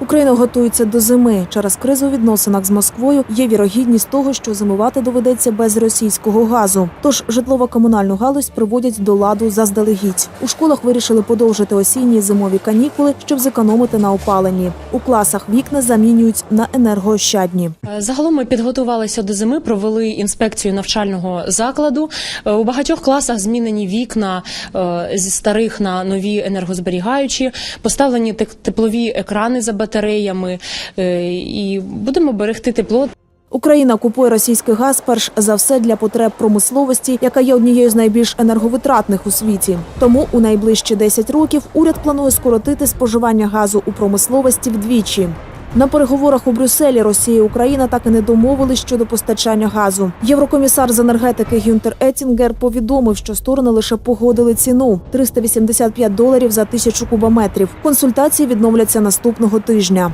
Україна готується до зими. Через кризу у відносинах з Москвою є вірогідність того, що зимувати доведеться без російського газу. Тож житлово-комунальну галузь приводять до ладу заздалегідь. У школах вирішили подовжити осінні зимові канікули, щоб зекономити на опаленні. У класах вікна замінюють на енергоощадні. Е, Загалом ми підготувалися до зими, провели інспекцію навчального закладу. Е, У багатьох класах змінені вікна е, зі старих на нові енергозберігаючі, поставлені теплові екрани за батареями, е, і будемо берегти тепло. Україна купує російський газ перш за все для потреб промисловості, яка є однією з найбільш енерговитратних у світі. Тому у найближчі 10 років уряд планує скоротити споживання газу у промисловості вдвічі. На переговорах у Брюсселі Росія і Україна так і не домовились щодо постачання газу. Єврокомісар з енергетики Гюнтер Еттінгер повідомив, що сторони лише погодили ціну 385 доларів за тисячу кубометрів. Консультації відновляться наступного тижня.